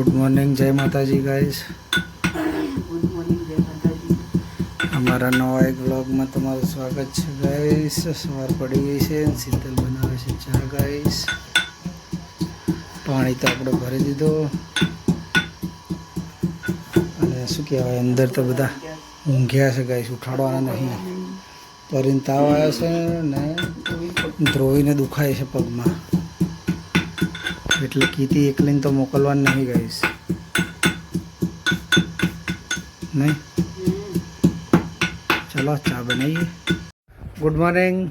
Good morning જય માતાજી guys અમારા નવા એક વ્લોગમાં તમારું સ્વાગત છે ગાઈસ સવાર પડી ગઈ છે શીતલ બનાવે છે ચા ગાઈસ પાણી તો આપણે ભરી દીધો. અને શું કહેવાય, અંદર તો બધા ઊંઘ્યા છે ગાઈસ ઉઠાડવાના નહીં. પરીને તાવ આવ્યો છે ને ધ્રોવીને દુખાય છે પગમાં. એટલે કીધી એકલીને તો મોકલવાનું નહીં ગઈશ. નહીં? ચલો, ચા બનાવીએ. ગુડ મોર્નિંગ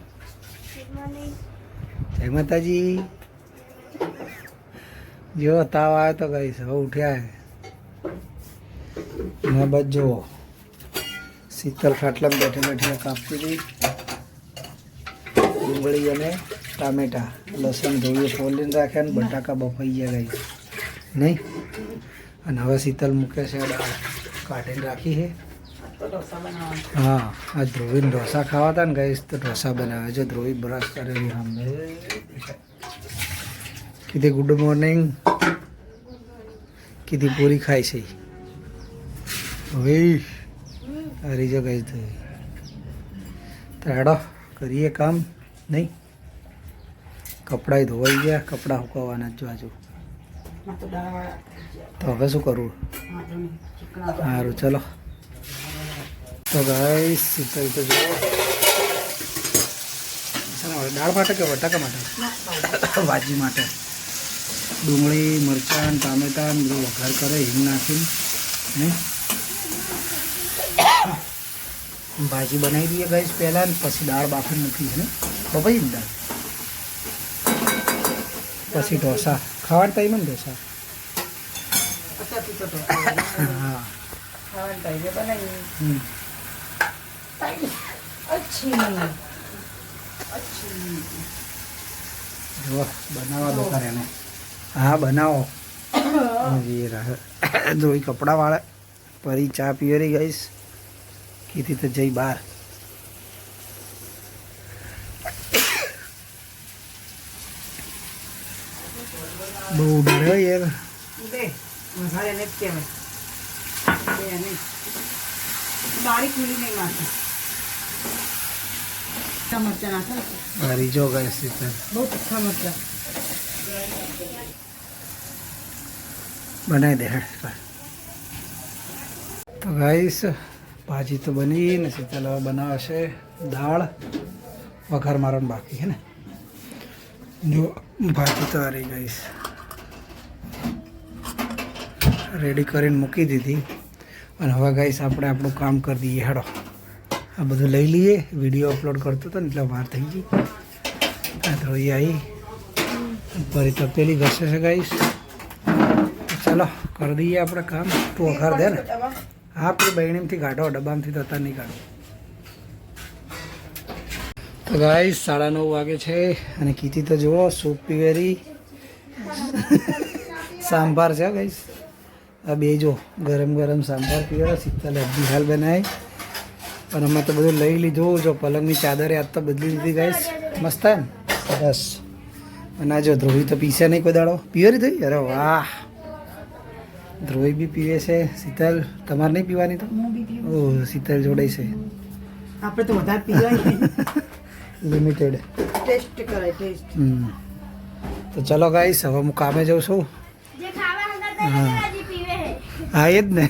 જય માતાજી. જો, તાવ આવ્યો તો ગઈશ. હવે ઉઠ્યા મેં બસ જુઓ. શીતલ ખાટલામાં બેઠી બેઠી કાપતી હતી ડુંગળી અને ટામેટા, લસણ ધોઈએ ફોલીને રાખ્યા ને બટાકા બફાઈ ગયા ગઈ નહીં? અને હવે શીતલ મૂકે છે કાઢીને રાખી છે. હા, આ ધ્રુવીને ઢોસા ખાવા હતા ને ગઈશ તો ઢોસા બનાવે છે. ધ્રુવી બ્રશ કરેલી સામે. કીધી ગુડ મોર્નિંગ કીધી પૂરી ખાય છે. હવે હરી જો ગઈ તો હેડો, કરીએ કામ. નહીં? કપડાં ધોવાઈ ગયા, કપડાં સુકાવવાના જ માં તો હવે શું કરવું? સારું, ચલો. તો ભાઈ શીતલ તો જુઓ. દાળ માટે કે બટાકા માટે? ભાજી માટે. ડુંગળી, મરચાં, ટામેટાં બધો વઘાર કરે, હિંગ નાખીને ભાજી બનાવી દઈએ ગઈશ પહેલાં પછી દાળ બાફી મૂકી છે ને બપાઈ દાળ. પછી ઢોસા. ખાવાનું ટાઈમ ને ઢોસા. હા. ખાવાનું ટાઈમે જો બનાવવા દો એને. હા, બનાવો. ધોઈ રાહ. જોઈ કપડાં વાળા પરી ચા પીવેરી ગઈશ. કીધી તો જઈ બહાર. બહુ હો યાર. મસાલે ને કહેવાય. નહીં. બારી ખુલી નહીં માથે તીખા નાખે ને. જો ગઈશ સીતલ બહુ તીખા મરચાં. બનાવી દે હેડ તો ગાઈશ ભાજી તો બની ને હવે બનાવશે દાળ વઘાર મારવાનું બાકી હે ને? જો ભાજી તો આ રહી ગઈશ રેડી કરીને મૂકી દીધી. અને હવે ગાઈસ આપણે આપણું કામ કરી દઈએ. હેડો. આ બધું લઈ લઈએ. વીડિયો અપલોડ કરતો હતો ને એટલે વાર થઈ ગઈ. આ ધોઈ આવી ફરી તપેલી ઘસે છે ગાઈશ ચાલો કરી દઈએ આપણે કામ. તું વઘાર દે ને. હા પેલી બહેણીમથી કાઢો ડબ્બામાંથી તો અત્યારે નહીં કાઢો. તો ગાઈસ સાડા નવ વાગે છે અને કીધી તો જુઓ સૂપ પીવેરી સાંભાર છે ગાઈસ આ બે જો ગરમ ગરમ સાંભાર પીવા શીતલ અડધી હાલ બનાવી અને અમે તો બધું લઈ લીધું જો પલંગની ચાદરે આજ તો બદલી લીધી ગાઈશ મસ્ત એમ? બસ. અને આ જો ધ્રુવી તો પીશે નહીં કોઈ દાડો. પીવેરી થઈ? અરે વાહ. ધ્રુવી બી પીવે છે. શીતલ તમારે નહીં પીવાની તો? હું ઓ શીતલ જોડે છે. આપણે તો વધારે પીવાય લિમિટેડ ટેસ્ટ કરાય ટેસ્ટ. હમ. તો ચલો ગાઈસ હવે હું કામે જાઉં છું. હા. હા એ જ ને.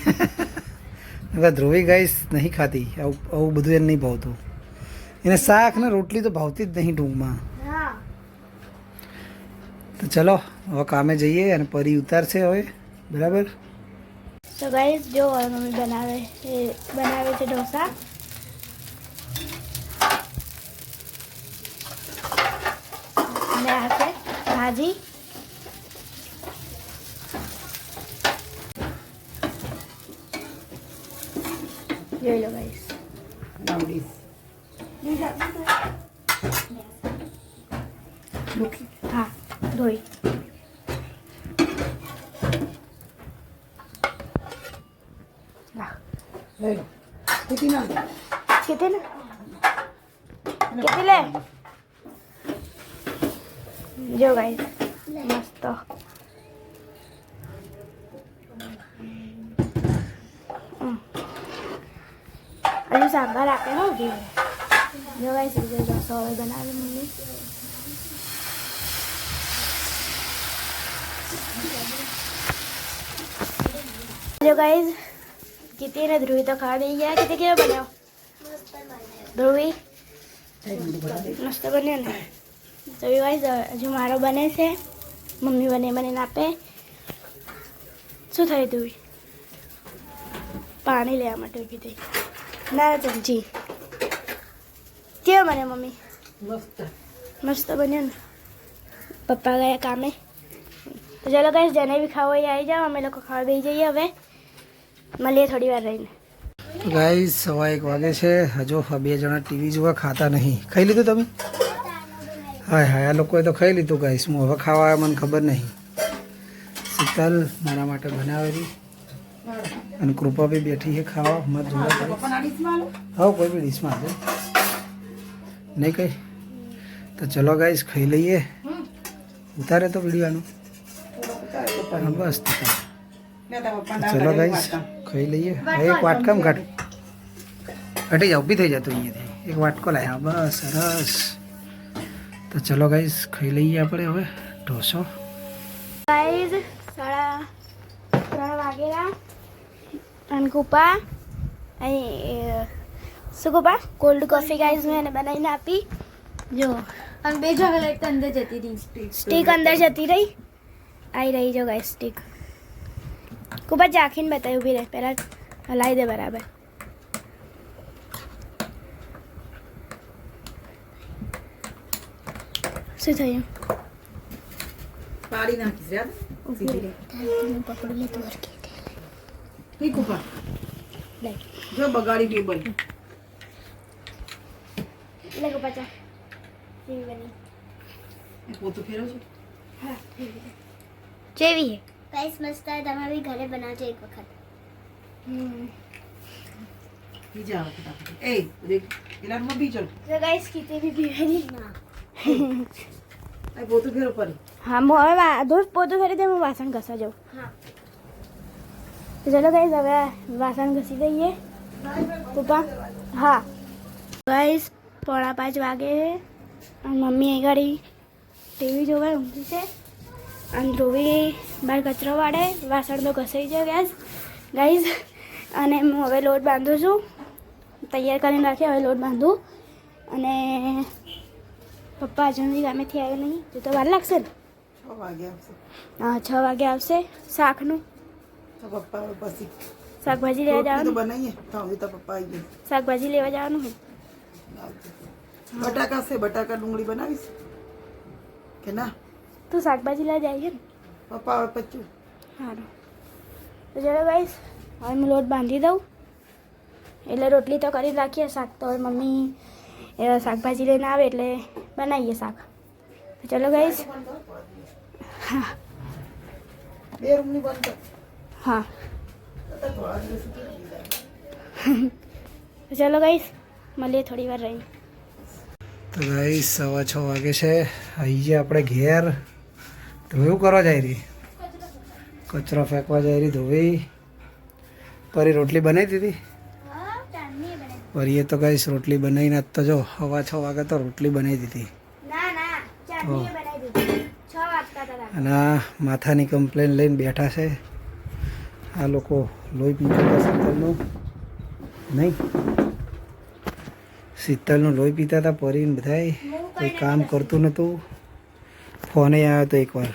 નકર ધ્રુવી ગાઈસ નહીં ખાતી. આવું આવું બધું એને નહીં ભાવતું. એને શાક ને રોટલી તો ભાવતી જ નહીં ટૂંકમાં. તો ચલો હવે કામે જઈએ અને પરી ઉતારશે હવે. બરાબર? તો ગાઈસ જો મમ્મી બનાવે એ બનાવે છે ઢોસા. અને આ છે ભાજી. જોઈ લો ગાઈસ નાવડી હા ધોઈ હા લઈ લો કેટલી ના कितने ना कितने ले જો ગાઈસ હજુ સાંભાર આપે હો ઊભી રહે. જો ગાઈસ બીજો ઢોસો હવે બનાવે મમ્મી જો ગાઈસ કીર્તિ ને ધ્રુવી તો ખાવા બેસી ગયા કીર્તિ કેવો બન્યો ધ્રુવી મસ્ત બન્યો ને તો ગાઈસ હજુ મારો બને છે મમ્મી બને મને આપે શું થયું ધ્રુવી પાણી લેવા માટે ઊભી થઈ ના ચમચી કેવો બને મમ્મી? મસ્ત. મસ્ત બન્યો ને? પપ્પા ગયા કામે? તો ચલો ગાઈસ જેને બી ખાવો હોય એ આવી જાઓ અમે લોકો ખાવા બેસી જઈએ હવે. મળીએ થોડી વાર રહીને. ગાઈસ સવા એક વાગે છે. હજુ આ બે જણા ટીવી જોવા ખાતા નહીં. ખાઈ લીધું તમે? હાય હાય આ લોકોએ તો ખાઈ લીધું ગાઈસ હું હવે ખાવા મને ખબર નહીં. શીતલ મારા માટે બનાવેલી. અને કૃપા બી બેઠી છે ખાવા મત જોડે ગાઈસ. પપ્પા ના ડીશમાં આલો હા કોઈ બી ડીશમાં છે નહીં કઈ? તો ચલો ગાઈસ ખાઈ લઈએ. ઉતારે તો વિડીયોનું હા બસ તો ચાલો. લે તારા પપ્પા તો ચલો ગાઈસ ખાઈ લઈએ. હવે એક વાટકામ કાઢ હટી જાઓ ઊભી થઈ જતું અહીંયાથી. એક વાટકો લાય. હા બસ સરસ. તો ચલો ગાઈસ ખાઈ લઈએ આપણે હવે. ઢોસો. ગાઈઝ સાડા ત્રણ વાગેલા. અને કુપા અહીં શું કુપા કોલ્ડ કોફી ગાઈઝ મેં એને બનાવીને આપી જો અને બે ચોકલેટ તો અંદર જતી રહી સ્ટીક અંદર જતી રહી આવી રહી જો ગાઈઝ સ્ટીક કુપા ચાખીને બતાવી ઊભી રહે પહેલાં હલાવી દે બરાબર શું થયું પાડી નાખીશ યાદ ઊભી રહે પકડી લે તું હરખી. ઠીક ઉપર લે જો બગાડી ટેબલ લે કુપા ચા જેવી બની પોતું ફેરવ છો જેવી હે ગાઈસ મસ્ત તમે બી ઘરે બનાવજો એક વખત બીજા આવે ફટાફટ એ દેખ પેલામાં બી ચલ તો ગાઈસ કીતે બી પીવાની આ પોતું ફેરવ પર હા હું હવે વા- ધૂળ પોતું ફરી દે હું વાસણ ઘસવા જાઉં હા તો ચલો ગાઈઝ હવે વાસણ ઘસી દઈએ. પપ્પા? હા. ગાઈઝ પોણા પાંચ વાગે છે. મમ્મી અહીં ગાડી ટીવી જોવા ઊંઘી છે. અને ધ્રુવી બહાર કચરો વાળે વાસણ તો ઘસાઈ જાય ગેસ ગાઈઝ અને હું હવે લોટ બાંધું છું. તૈયાર કરીને રાખી હવે લોટ બાંધું. અને પપ્પા હજુ સુધી ગામેથી આવ્યો નહીં. તો તો વાર લાગશે ને? છ વાગે આવશે. હા છ વાગે આવશે. શાકનું. તો પપ્પા પછી શાકભાજી લેવા જવાનું? બનાવીએ. તો હવે તો પપ્પા આવી ગયા. શાકભાજી લેવા જવાનું હોય બટાકા છે બટાકા ડુંગળી બનાવીશ. કે ના? તું શાકભાજી લેવા જાય ને? પપ્પા હવે પચ્યું સારું. તો ચલો ગાઈસ હવે હું લોટ બાંધી દઉં. એટલે રોટલી તો કરી રાખીએ શાક તો હવે મમ્મી શાકભાજી લઈને આવે એટલે બનાવીએ શાક. તો ચલો ગાઈસ હા બે રૂમની બંધ હા. ચાલો ગાઈસ મળીએ થોડી વાર રહી તો ગાઈસ સવા છ વાગે છે. આવી ગયા આપણે ઘેર. ધોયું કરવા જાય રહી કચરો ફેંકવા જાય રહી ધોવી પરી રોટલી બનાવી દીધી? પરીએ તો ગાઈસ રોટલી બનાવીને તો જો હવા છ વાગે તો રોટલી બનાવી દીધી. ના ના ચાટણી બનાવી દીધી. છ વાગતા હતા અને આ માથાની કમ્પ્લેન લઈને બેઠા છે. આ લોકો લોહી પીતા હતા શીતલનું નહીં. શીતલનું લોહી પીતા હતા પરીને બધાય કોઈ કામ કરતું નહોતું. ફોને આવ્યો હતો એકવાર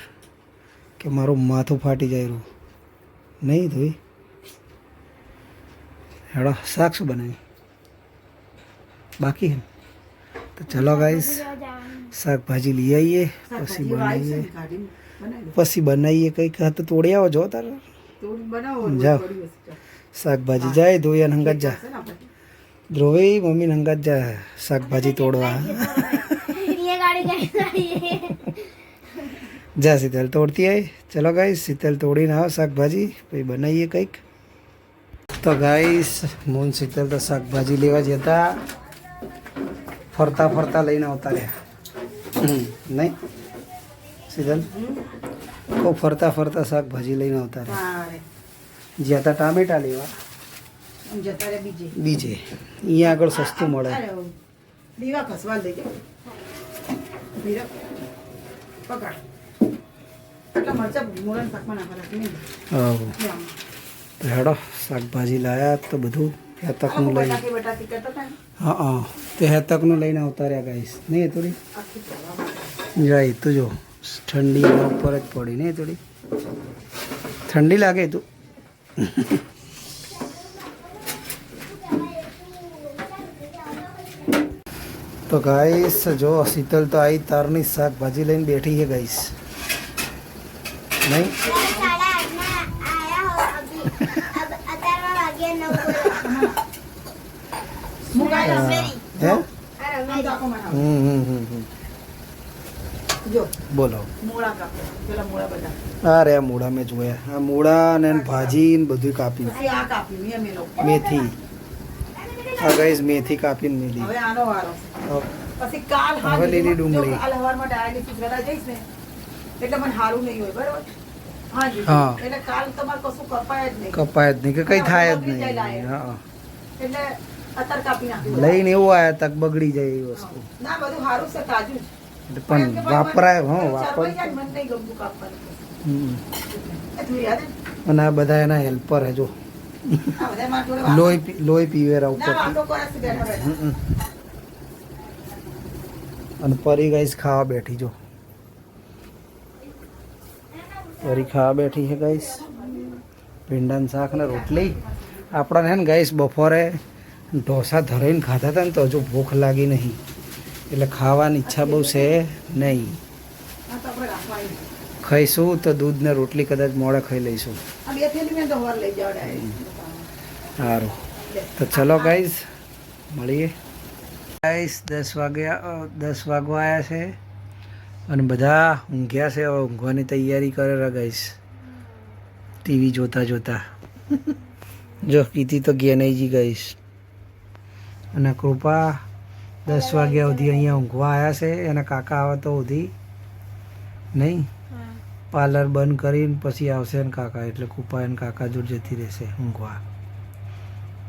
કે મારું માથું ફાટી જાય રહ્યું નહીં ધોઈ. હેડો શાક શું બનાવી બાકી? તો ચલો ગાઈશ શાકભાજી લઈ આવીએ પછી બનાવીએ. પછી બનાવીએ કંઈક. હાથ તોડી આવો જો તારે. शीतल तोड़ती है चलो गाई शीतल तोड़ी ना साग भाजी भाई बनाइए तो गाईस मोन शीतल तो साग भाजी लेवा जता। फरता फरता लेना होता रहा हम्म, नहीं? शीतल ખૂબ ફરતા ફરતા શાકભાજી લઈને આવતા રહે જ્યાં હતા ટામેટા લેવા બીજે. અહીંયા આગળ સસ્તું મળે. દીવા ખસવા તો હેડો શાકભાજી લાયા તો બધું હેતકનું લઈ હા હા. તે હેતકનું લઈને આવતા રહ્યા ગાઈશ નહીં થોડી. જાય તું જો. ઠંડી એના ઉપર જ પડી નહીં થોડી ઠંડી લાગે તું તો ગાઈસ જો શીતલ તો આવી તારની શાકભાજી લઈને બેઠી છે ગાઈસ નહીં સાડા આઠના આયા હો અભી અબ અત્યારમાં વાગ્યા નવ બોલો મુકાય હે આમ તો આખો મને આવે. હમ હમ હમ હમ. બોલો. કાપે. અરે મૂળા મેં જોયા. આ મૂળા ને ભાજી ને બધું કાપ્યું મેથી આ કાપ્યું મેથી. આ ને કાપીને લીધી હવે લીલી ડુંગળી. કપાય જ નહીં. કે કઈ થાય જ નહીં. હા. કાપી લઈને એવું આયા તક બગડી જાય એ વસ્તુ. ના બધું સારું છે તાજું પણ વાપરાય મને વાપર. હે? અને આ બધા એના હેલ્પર હે, જો. લોહી લોહી પીવેરા ઉપર. અને પરી ગાઈસ ખાવા બેઠી, જો. પરી ખાવા બેઠી છે ગાઈસ ભીંડાનું શાક ને રોટલી. આપણાને હે ને ગાઈસ બપોરે ઢોસા ધરાઈને ખાધા હતા ને તો હજુ ભૂખ લાગી નહીં. એટલે ખાવાની ઈચ્છા બહુ છે નહીં. ખાઈશું તો દૂધ ને રોટલી કદાચ મોડે ખાઈ લઈશું. સારું. તો ચલો ગાઈઝ મળીએ. ગાઈઝ દસ વાગ્યા દસ વાગવા આવ્યા છે અને બધા ઊંઘ્યા છે. હવે ઊંઘવાની તૈયારી કરે રહ્યા ગાઈઝ ટીવી જોતા જોતા. જો કીધી તો ગેનઈજી ગાઈશ અને કૃપા દસ વાગ્યા સુધી અહીંયા ઊંઘવા આવ્યા છે. એના કાકા આવે તો સુધી નહીં. પાર્લર બંધ કરીને પછી આવશે ને કાકા. એટલે કુપા એને કાકા જોડે જતી રહેશે ઊંઘવા.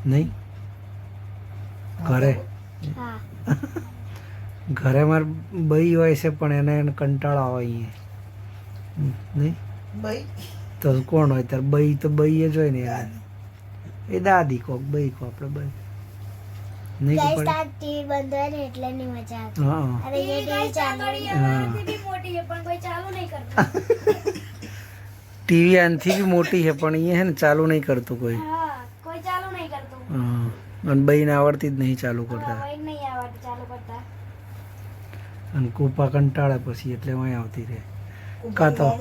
નહીં? ઘરે? ઘરે મારે બઈ હોય છે પણ એને એને કંટાળો આવે અહીંયા. નહીં? બઈ? તો કોણ હોય? ત્યારે બઈ તો બઈ જ હોય ને યાર. એ દાદી કોક બઈ કો આપણે બઈ. નહીં ગેસ ટીવી બંધ હોય ને એટલે નહીં મજા આવતી. હા. અરે એ ટીવી ચાલુ હોય. હા. મોટી છે પણ કોઈ ચાલુ નહીં કરતું. ટીવી આનથી બી મોટી છે પણ એ હે ને ચાલુ નહીં કરતું કોઈ. હા કોઈ ચાલુ નહીં કરતું. હા. અને બઈને આવડતી જ નહીં ચાલુ કરતા. કોઈ નહીં આવડતું ચાલુ કરતા. અને કૂપા કંટાળે પછી એટલે અહીં આવતી રહે. કાં તો-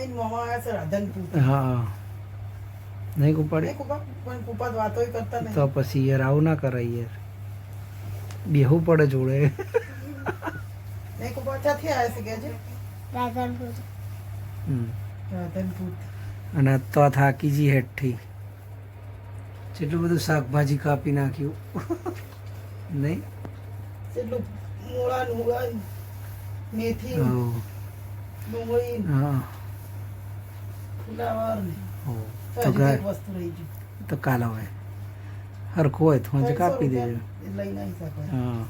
હા. નહીં કુપાડી? નહીં પણ કુપા તો કરતા નહીં. તો પછી યાર આવું ના કરાય યાર. બેહવું પડે જોડે. નહીં ક્યાંથી આવ્યા છે કે રાધનપુર. હમ. રાધનપુર. અને તો થાકી જી હેઠથી. જેટલું બધું શાકભાજી કાપી નાખ્યું. નહીં? મૂળા મૂળા મેથી ડુંગળી હા. ફુલાવર તો કાલ હોય હરખું હોય તો જ કાપી દેજો. એ લઈ નહીં શકાય. હા.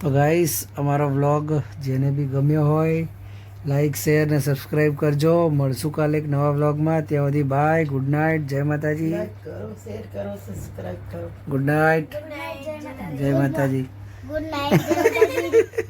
તો ગાઈસ અમારો વ્લોગ જેને બી ગમ્યો હોય લાઈક શેર ને સબસ્ક્રાઈબ કરજો. મળશું કાલે એક નવા વ્લોગમાં ત્યાં સુધી બાય ગુડ નાઇટ જય માતાજી. લાઈક કરો શેર કરો સબસ્ક્રાઇબ કરો. ગુડ નાઇટ જય માતાજી. Good night